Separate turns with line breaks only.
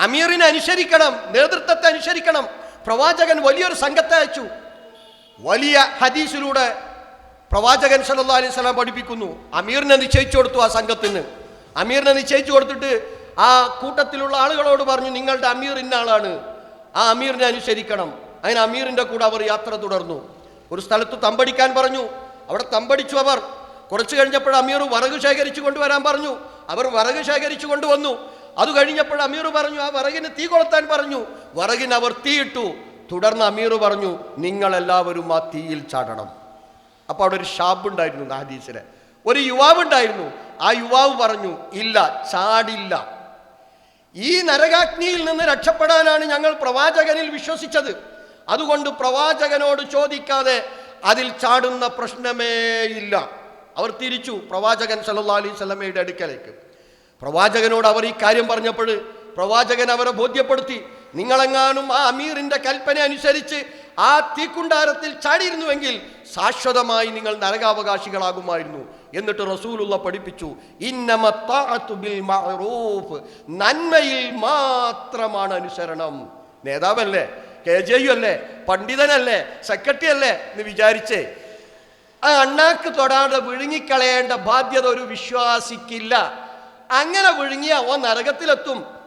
അമീറിനെ അനുസരിക്കണം നേതൃത്വത്തെ അനുസരിക്കണം. പ്രവാചകൻ വലിയൊരു സംഘത്തെ അയച്ചു. വലിയ ഹദീസിലൂടെ പ്രവാചകൻ സല്ലാ അലൈഹി സ്വലാം പഠിപ്പിക്കുന്നു. അമീറിനെ നിശ്ചയിച്ചു കൊടുത്തു ആ സംഘത്തിന്. അമീറിനെ നിശ്ചയിച്ചു കൊടുത്തിട്ട് ആ കൂട്ടത്തിലുള്ള ആളുകളോട് പറഞ്ഞു നിങ്ങളുടെ അമീർ ഇന്ന ആളാണ്. ആ അമീറിനെ അനുസരിക്കണം. അതിന് അമീറിന്റെ കൂടെ അവർ യാത്ര തുടർന്നു. ഒരു സ്ഥലത്ത് തമ്പടിക്കാൻ പറഞ്ഞു. അവിടെ തമ്പടിച്ചു അവർ. കുറച്ച് കഴിഞ്ഞപ്പോൾ അമീർ വറക് ശേഖരിച്ചു കൊണ്ടുവരാൻ പറഞ്ഞു. അവർ വറക് ശേഖരിച്ചു കൊണ്ടുവന്നു. അത് കഴിഞ്ഞപ്പോൾ അമീർ പറഞ്ഞു ആ വിറകിന് തീ കൊളുത്താൻ പറഞ്ഞു. വിറകിന് അവർ തീയിട്ടു തുടർന്ന് അമീർ പറഞ്ഞു നിങ്ങളെല്ലാവരും ആ തീയിൽ ചാടണം. അപ്പോൾ അവിടെ ഒരു ഷാബ് ഉണ്ടായിരുന്നു ഹദീസിലെ. ഒരു യുവാവ് ഉണ്ടായിരുന്നു. ആ യുവാവ് പറഞ്ഞു ഇല്ല ചാടില്ല. ഈ നരകാഗ്നിയിൽ നിന്ന് രക്ഷപ്പെടാനാണ് ഞങ്ങൾ പ്രവാചകനിൽ വിശ്വസിച്ചത്. അതുകൊണ്ട് പ്രവാചകനോട് ചോദിക്കാതെ അതിൽ ചാടുന്ന പ്രശ്നമേ ഇല്ല. അവർ തിരിച്ചു പ്രവാചകൻ സല്ലാ അലൈഹി അടുക്കലേക്ക്. പ്രവാചകനോട് അവർ ഈ കാര്യം പറഞ്ഞപ്പോൾ പ്രവാചകൻ അവരെ ബോധ്യപ്പെടുത്തി നിങ്ങളെങ്ങാനും ആ അമീറിന്റെ കൽപ്പന അനുസരിച്ച് ആ തീക്കുണ്ടാരത്തിൽ ചാടിയിരുന്നുവെങ്കിൽ ശാശ്വതമായി നിങ്ങൾ നരകാവകാശികളാകുമായിരുന്നു എന്നിട്ട് റസൂലുള്ള പഠിപ്പിച്ചു നന്മയിൽ മാത്രമാണ് അനുസരണം. നേതാവല്ലേ കെ ജെ യു അല്ലേ പണ്ഡിതനല്ലേ സെക്രട്ടറി അല്ലേ എന്ന് വിചാരിച്ചേ ആ അണ്ണാക്ക് തൊടാതെ വിഴുങ്ങിക്കളയേണ്ട ബാധ്യത ഒരു വിശ്വാസിക്കില്ല. അങ്ങനെ വിഴുങ്ങിയ ഓ നരകത്തിലെത്തും.